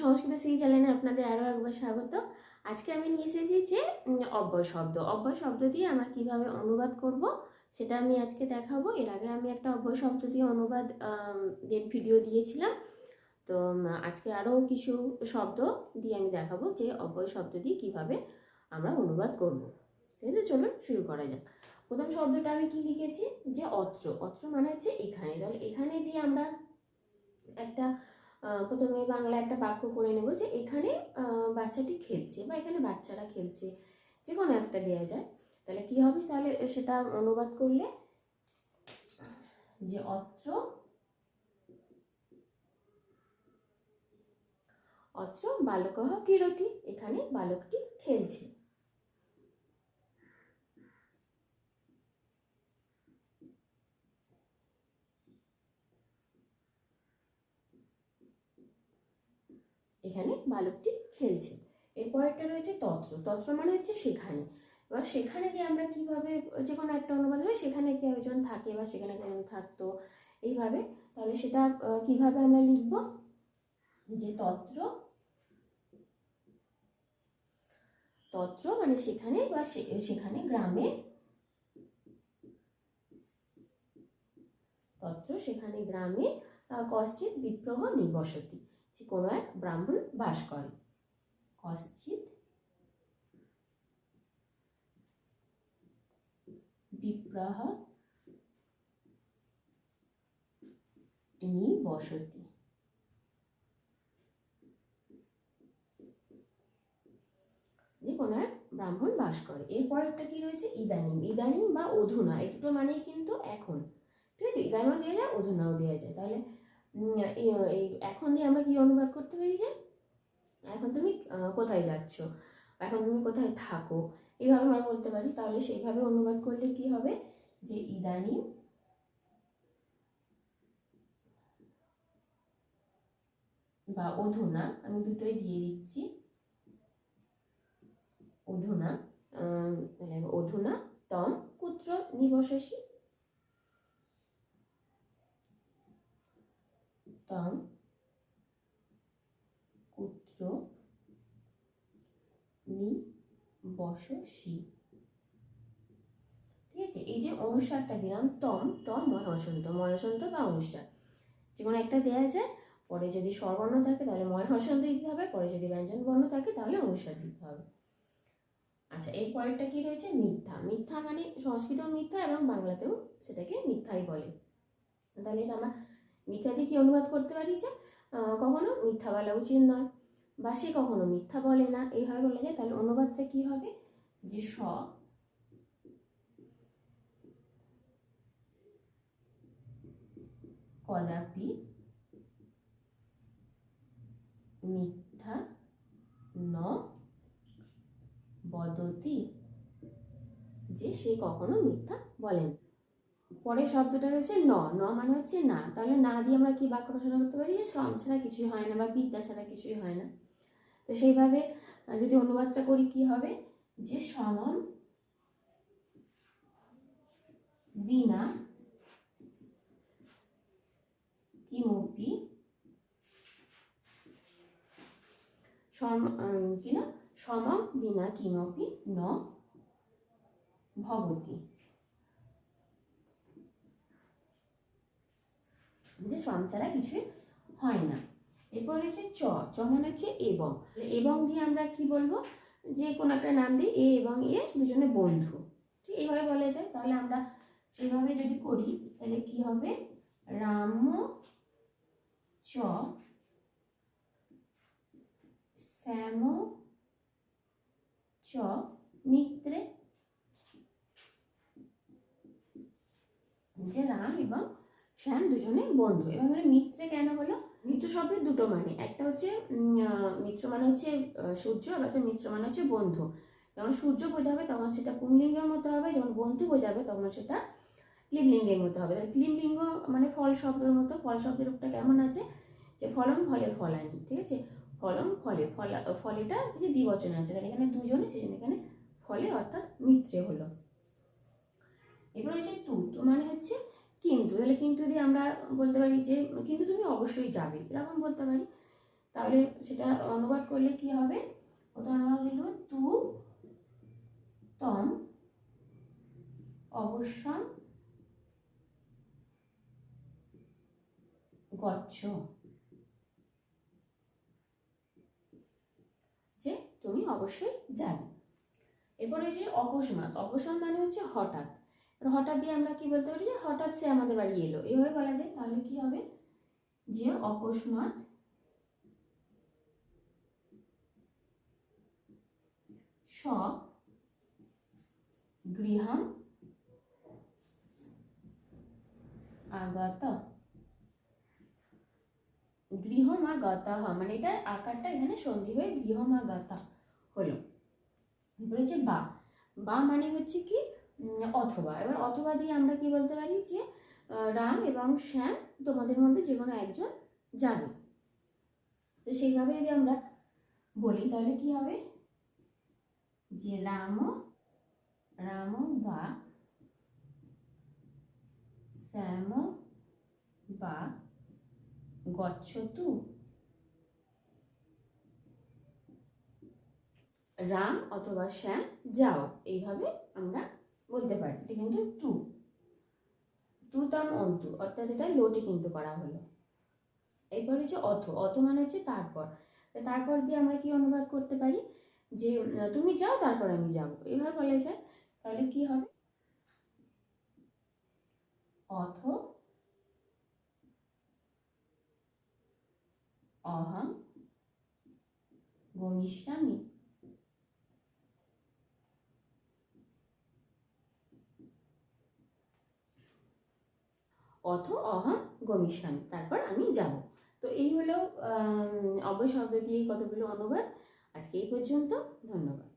সংস্কৃত সেই চ্যানেলে আপনাদের আরও একবার স্বাগত। আজকে আমি নিয়ে এসেছি যে অব্যয় শব্দ। অব্যয় শব্দ দিয়ে আমরা কীভাবে অনুবাদ করব সেটা আমি আজকে দেখাবো। এর আগে আমি একটা অব্যয় শব্দ দিয়ে অনুবাদ ভিডিও দিয়েছিলাম। তো আজকে আরও কিছু শব্দ দিয়ে আমি দেখাবো যে অব্যয় শব্দ দিয়ে কীভাবে আমরা অনুবাদ করব। ঠিক আছে চলুন শুরু করা যাক। প্রথম শব্দটা আমি কি লিখেছি? যে অত্র। অত্র মানে হচ্ছে এখানে। তাহলে এখানে দিয়ে আমরা একটা প্রথমে বাংলা একটা বাক্য করে নেব যে এখানে বাচ্চাটি খেলছে বা এখানে বাচ্চারা খেলছে যে কোনো একটা দেওয়া যায়। তাহলে কি হবে? তাহলে সেটা অনুবাদ করলে যে অত্র অত্র বালক কিরতি এখানে বালকটি খেলছে। এখানে বালকটি খেলছে। এরপরেরটা রয়েছে তত্র তত্র মানে হচ্ছে সেখানে। এবার সেখানে গিয়ে আমরা কীভাবে যে কোনো একটা অনুবাদ হয় সেখানে কেউ একজন থাকে বা সেখানে কেউ থাকতো। এইভাবে। তাহলে সেটা কীভাবে আমরা লিখব? যে তত্র তত্র মানে সেখানে বা সেখানে গ্রামে তত্র সেখানে গ্রামে আহ, কশ্চিৎ বিপ্রহ নিবসতি কোনো এক ব্রাহ্মণ বাস করে। কশ্চিৎ বিপ্রহ নিবসতি যে কোনো এক ব্রাহ্মণ বাস করে। এরপর একটা কি রয়েছে? ইদানিং। ইদানিং বা অধুনা। এই দুটো মানেই কিন্তু এখন। ঠিক আছে? ইদানিও দেওয়া যায়, অধুনাও দেওয়া যায়। তাহলে এই, এখন দিয়ে আমরা কি অনুবাদ করতে পারি যে এখন তুমি কোথায় যাচ্ছ? এখন তুমি কোথায় থাকো? এইভাবে আমরা বলতে পারি। তাহলে সেইভাবে অনুবাদ করলে কি হবে? যে ইদানিং বা অধুনা, আমি দুটোই দিয়ে দিচ্ছি। অধুনা অধুনা, তম কুত্র তম কুত্র নিবসসি। ঠিক আছে, এই যে অনুসারটা দিলাম, তম তম ময় হসন্ত ময় হসন্ত বা অনুসার। যে কোনো একটা দেওয়া যায় পরে যদি স্বরবর্ণ থাকে তাহলে ময় হসন্ত দিতে হবে, পরে যদি ব্যঞ্জন বর্ণ থাকে তাহলে অনুসার দিতে হবে। আচ্ছা এর পরেরটা কি রয়েছে? মিথ্যা। মিথ্যা মানে সংস্কৃত মিথ্যা এবং বাংলাতেও সেটাকে মিথ্যাই বলে। তাহলে এটা আমরা মিথ্যা দিয়ে কি অনুবাদ করতে পারি যে কখনো? মিথ্যা বলা উচিত নয়। বা সে কখনো মিথ্যা বলে না। এইভাবে বলা যায়। তাহলে অনুবাদটা কি হবে? যে স কদাপি মিথ্যা ন বদতি যে সে কখনো মিথ্যা বলেন পরের শব্দটা রয়েছে ন। ন মানে হচ্ছে না। তাহলে না দিয়ে আমরা কি বাক্য রচনা করতে পারি? যে শ্রম ছাড়া কিছুই হয় না বা বিদ্যা ছাড়া কিছুই হয় না। তো সেইভাবে যদি অনুবাদটা করি কি হবে? যে সমম বিনা কিমপি সম কি না? সমম বিনা কিমপি ন ভবতি যে সম ছাড়া কিছুই হয় না। এরপর হচ্ছে চ চ মানে হচ্ছে এবং। এবং দিয়ে আমরা কি বলব? যে কোনো একটা নাম দিই এ এবং এ দুজনে বন্ধু। ঠিক এইভাবে বলা যায়। তাহলে আমরা সেইভাবে যদি করি, তাহলে কি হবে? রাম চ শ্যাম চ মিত্রে। যে রাম এবং শ্যাম দুজনে বন্ধু। এবং মিত্রে কেন হলো? মিত্র শব্দের দুটো মানে। একটা হচ্ছে মিত্র মানে হচ্ছে সূর্য আর একটা মিত্র মানে হচ্ছে বন্ধু। যখন সূর্য বোঝাবে তখন সেটা পুংলিঙ্গের মতো হবে, যখন বন্ধু বোঝাবে তখন সেটা ক্লিবলিঙ্গের মতো হবে। তাহলে ক্লিবলিঙ্গ মানে ফল শব্দের মতো। ফল শব্দের রূপটা কেমন আছে? যে ফলন ফলে ফলানি ঠিক আছে? ফলন ফলে, ফলা, ফলেটা যে দ্বিবচনে আছে। তাহলে এখানে দুজনে সেজন্য এখানে ফলে অর্থাৎ মিত্রে হলো। এবার হচ্ছে তু। তু মানে হচ্ছে কিন্তু, তাহলে কিন্তু দিয়ে আমরা বলতে পারি যে, কিন্তু তুমি অবশ্যই যাবে, এরকম বলতে পারি। তাহলে সেটা অনুবাদ করলে কি হবে? প্রথমে আমার হলো, তু তম অবশ্যম গচ্ছ। যে তুমি অবশ্যই যাবে। এরপরে যে অকস্মাৎ অকস্মাৎ মানে হচ্ছে হঠাৎ। হঠাৎ দিয়ে আমরা কি বলতে পারি যে হঠাৎ সে আমাদের বাড়ি এলো। এভাবে বলা যায়। তাহলে কি হবে? যে অকস্মাৎ সব গৃহম আগত গৃহমাগত মানে এটা আকারটা এখানে সন্ধি হয়ে গৃহমাগত হলো। এরপরে হচ্ছে বা। বা মানে হচ্ছে কি? অথবা। এবার অথবা দিয়ে আমরা কি বলতে পারি যে রাম এবং শ্যাম তোমাদের মধ্যে যে কোনো একজন যাবে। তো সেইভাবে যদি আমরা বলি, তাহলে কি হবে? যে রাম রাম বা শ্যাম বা গচ্ছতু। রাম অথবা শ্যাম যাও। এইভাবে আমরা বলতে পারি, এটা কিন্তু তু। তাম অন্তু, অর্থাৎ এটা লোটে কিন্তু করা হলো। এরপর হচ্ছে অথ অথ মানে হচ্ছে তারপর। তারপর দিয়ে আমরা কি অনুবাদ করতে পারি? যে তুমি যাও, তারপর আমি যাব। এইভাবে বলা যায়। তাহলে কি হবে? অথ অহম গমিষ্যামি অথ অহম গমিষ্যামি, তারপর আমি যাব। তো এই হলো অবশ্য দিয়ে কতগুলো অনুবাদ? আজকে এই পর্যন্ত, ধন্যবাদ।